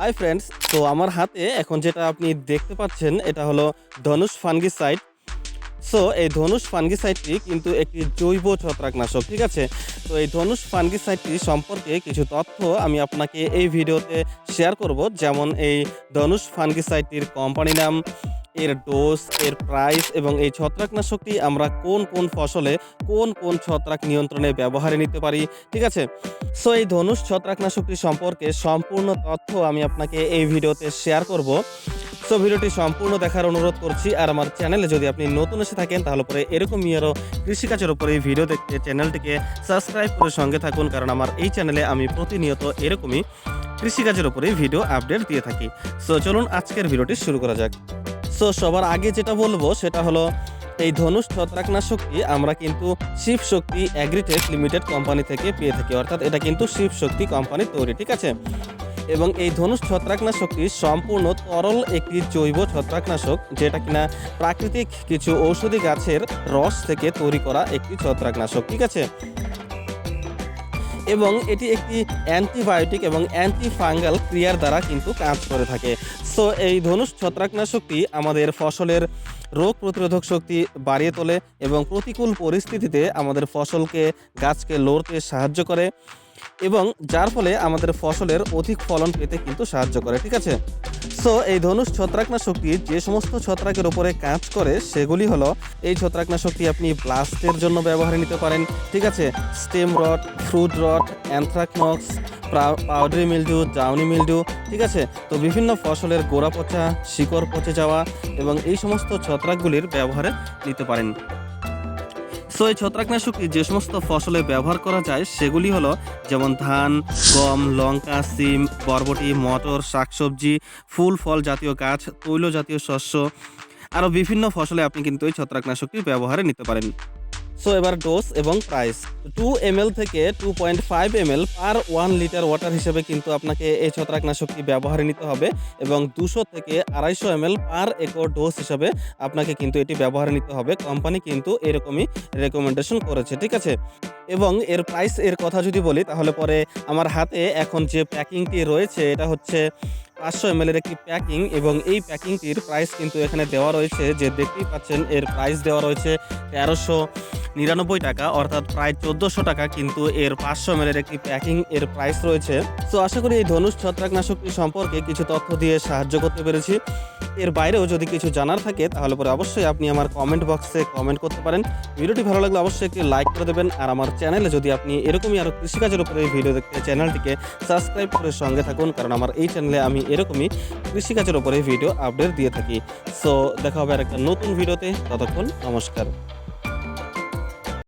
Hi friends তো আমার হাতে এখন যেটা আপনি দেখতে পাচ্ছেন, এটা হলো ধনুষ ফানগিসাইড সো এই ধনুষ ফানগিসাইডটি কিন্তু একটি জৈব ছত্রাকনাশক, ঠিক আছে? তো এই ধনুষ ফানগিসাইডটি সম্পর্কে কিছু তথ্য আমি আপনাকে এই ভিডিওতে শেয়ার করব। যেমন এই ধনুষ ফানগিসাইডটির কোম্পানি নাম এর ডোজ এর প্রাইস এবং এই ছত্রাকনাশকটি আমরা কোন কোন ফসলে কোন কোন ছত্রাক নিয়ন্ত্রণে ব্যবহারে নিতে পারি, ঠিক আছে? সো এই ধনুষ ছত্রাকনাশকটি সম্পর্কে সম্পূর্ণ তথ্য আমি আপনাকে এই ভিডিওতে শেয়ার করব। সো ভিডিওটি সম্পূর্ণ দেখার অনুরোধ করছি আর আমার চ্যানেলে যদি আপনি নতুন এসে থাকেন, তাহলে পরে এরকমই আরও কৃষিকাজের উপরে এই ভিডিও দেখতে চ্যানেলটিকে সাবস্ক্রাইব করে সঙ্গে থাকুন, কারণ আমার এই চ্যানেলে আমি প্রতিনিয়ত এরকমই কৃষিকাজের উপরে ভিডিও আপডেট দিয়ে থাকি। সো চলুন আজকের ভিডিওটি শুরু করা যাক। সো সবার আগে যেটা বলব সেটা হলো, এই ধনুষ ছত্রাকনাশকটি আমরা কিন্তু Shiv Shakti agritech limited company থেকে পেয়ে থাকি, অর্থাৎ এটা কিন্তু শিব শক্তি কোম্পানির তৈরি, ঠিক আছে? এবং এই ধনুষ ছত্রাকনাশকটি সম্পূর্ণ তরল একটি জৈব ছত্রাকনাশক, যেটা কিনা প্রাকৃতিক কিছু ঔষধি গাছের রস থেকে তৈরি করা একটি ছত্রাকনাশক, ঠিক আছে? এবং এটি একটি অ্যান্টিবায়োটিক এবং অ্যান্টি ফাঙ্গাল ক্রিয়ার দ্বারা কিন্তু কাজ করে থাকে। সো এই ধনুষ ছত্রাকনাশকটি আমাদের ফসলের রোগ প্রতিরোধক শক্তি বাড়িয়ে তোলে এবং প্রতিকূল পরিস্থিতিতে আমাদের ফসলকে, গাছকে লড়তে সাহায্য করে এবং যার ফলে আমাদের ফসলের অধিক ফলন পেতে কিন্তু সাহায্য করে, ঠিক আছে? সো এই ধনুষ ছত্রাকনাশকটি যে সমস্ত ছত্রাকের উপরে কাজ করে সেগুলি হলো, এই ছত্রাকনাশকটি আপনি ব্লাস্টের জন্য ব্যবহারে নিতে পারেন, ঠিক আছে? Stem rot fruit rot, anthracnose powdery mildew, downy mildew ঠিক আছে? তো বিভিন্ন ফসলের গোড়া পচা, শিকড় পচে যাওয়া এবং এই সমস্ত ছত্রাকগুলির ব্যবহারে নিতে পারেন। সো এই ছত্রাকনাশকটি যে সমস্ত ফসলে ব্যবহার করা যায়, সেগুলি হলো যেমন ধান, গম, লঙ্কা, সিম, বরবটি, মটর, শাকসবজি, ফুল, ফল জাতীয় গাছ, তৈল জাতীয় শস্য, আরও বিভিন্ন ফসলে আপনি কিন্তু এই ছত্রাকনাশকটি ব্যবহারে নিতে পারেন। সো এবার ডোজ এবং প্রাইস টু এম থেকে two point five M per one litre water হিসেবে কিন্তু আপনাকে এই ছত্রাকনাশকটি ব্যবহারে নিতে হবে এবং দুশো থেকে আড়াইশো এম পার একর ডোজ হিসেবে আপনাকে কিন্তু এটি ব্যবহারে নিতে হবে। কোম্পানি কিন্তু এরকমই রেকমেন্ডেশন করেছে, ঠিক আছে? এবং এর প্রাইস এর কথা যদি বলি, তাহলে পরে আমার হাতে এখন যে প্যাকিংটি রয়েছে, এটা হচ্ছে পাঁচশো এম এর একটি প্যাকিং এবং এই প্যাকিংটির প্রাইস কিন্তু এখানে দেওয়া রয়েছে, যে দেখতেই পাচ্ছেন এর প্রাইস দেওয়া রয়েছে তেরোশো। নিরানব্বই টাকা, অর্থাৎ প্রায় চোদ্দোশো টাকা, কিন্তু এর পাঁচশো এম একটি প্যাকিং এর প্রাইস রয়েছে। তো আশা করি এই ধনুষ ছত্রাকনাশকটি সম্পর্কে কিছু তথ্য দিয়ে সাহায্য করতে পেরেছি। এর বাইরেও যদি কিছু জানার থাকে, তাহলে পরে অবশ্যই আপনি আমার কমেন্ট বক্সে কমেন্ট করতে পারেন। ভিডিওটি ভালো লাগলে অবশ্যই একটি লাইক করে দেবেন। আর আমার চ্যানেলে যদি আপনি এরকমই আরও কৃষিকাজের উপরে ভিডিও দেখতে চ্যানেলটিকে সাবস্ক্রাইব করে সঙ্গে থাকুন, কারণ আমার এই চ্যানেলে আমি এরকমই কৃষিকাজের উপরে ভিডিও আপডেট দিয়ে থাকি। সো দেখা হবে আর একটা নতুন ভিডিওতে ততক্ষণ নমস্কার।